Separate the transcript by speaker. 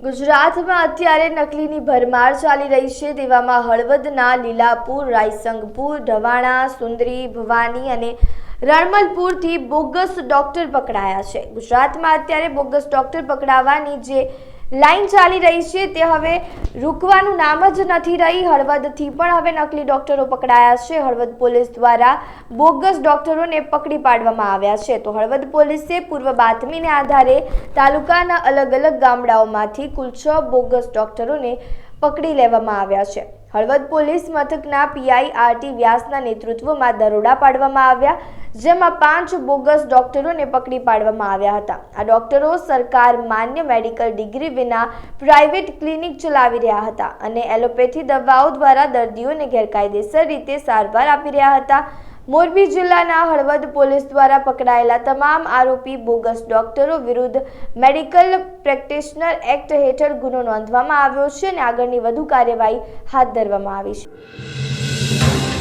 Speaker 1: ગુજરાતમાં અત્યારે નકલીની ભરમાર ચાલી રહી છે. તેવામાં હળવદના લીલાપુર, રાયસંગપુર ઢવાણા સુંદરી, ભવાની અને રણમલપુરથી બોગસ ડોક્ટર પકડાયા છે. ગુજરાતમાં અત્યારે બોગસ ડોક્ટર પકડાવાની જે લાઈન ચાલી રહી છે. તે હવે રૂકવાનું નામ જ નથી રહી. હળવદથી પણ હવે નકલી ડોક્ટરો પકડાયા છે. હળવદ પોલીસ દ્વારા બોગસ ડોક્ટરોને પકડી પાડવામાં આવ્યા છે. તો હળવદ પોલીસે પૂર્વ બાતમીને આધારે તાલુકાના અલગ અલગ ગામડાઓમાંથી કુલ છ બોગસ ડોક્ટરોને પકડી લેવામાં આવ્યા છે. હળવદ પોલીસ મથકના પીઆઈ આરટી વ્યાસના નેતૃત્વમાં દરોડા પાડવામાં આવ્યા, જેમાં પાંચ બોગસ ડોક્ટરોને પકડી પાડવામાં આવ્યા હતા. આ ડોક્ટરો સરકાર માન્ય મેડિકલ ડિગ્રી વિના પ્રાઇવેટ ક્લિનિક ચલાવી રહ્યા હતા અને એલોપેથી દવાઓ દ્વારા દર્દીઓને ગેરકાયદેસર રીતે સારવાર આપી રહ્યા હતા. મોરબી જિલ્લાના હળવદ પોલીસ દ્વારા પકડાયેલા તમામ આરોપી બોગસ ડોક્ટરો વિરુદ્ધ મેડિકલ પ્રેક્ટિશનર એક્ટ હેઠળ ગુનો નોંધવામાં આવ્યો છે અને આગળની વધુ કાર્યવાહી હાથ ધરવામાં આવી છે.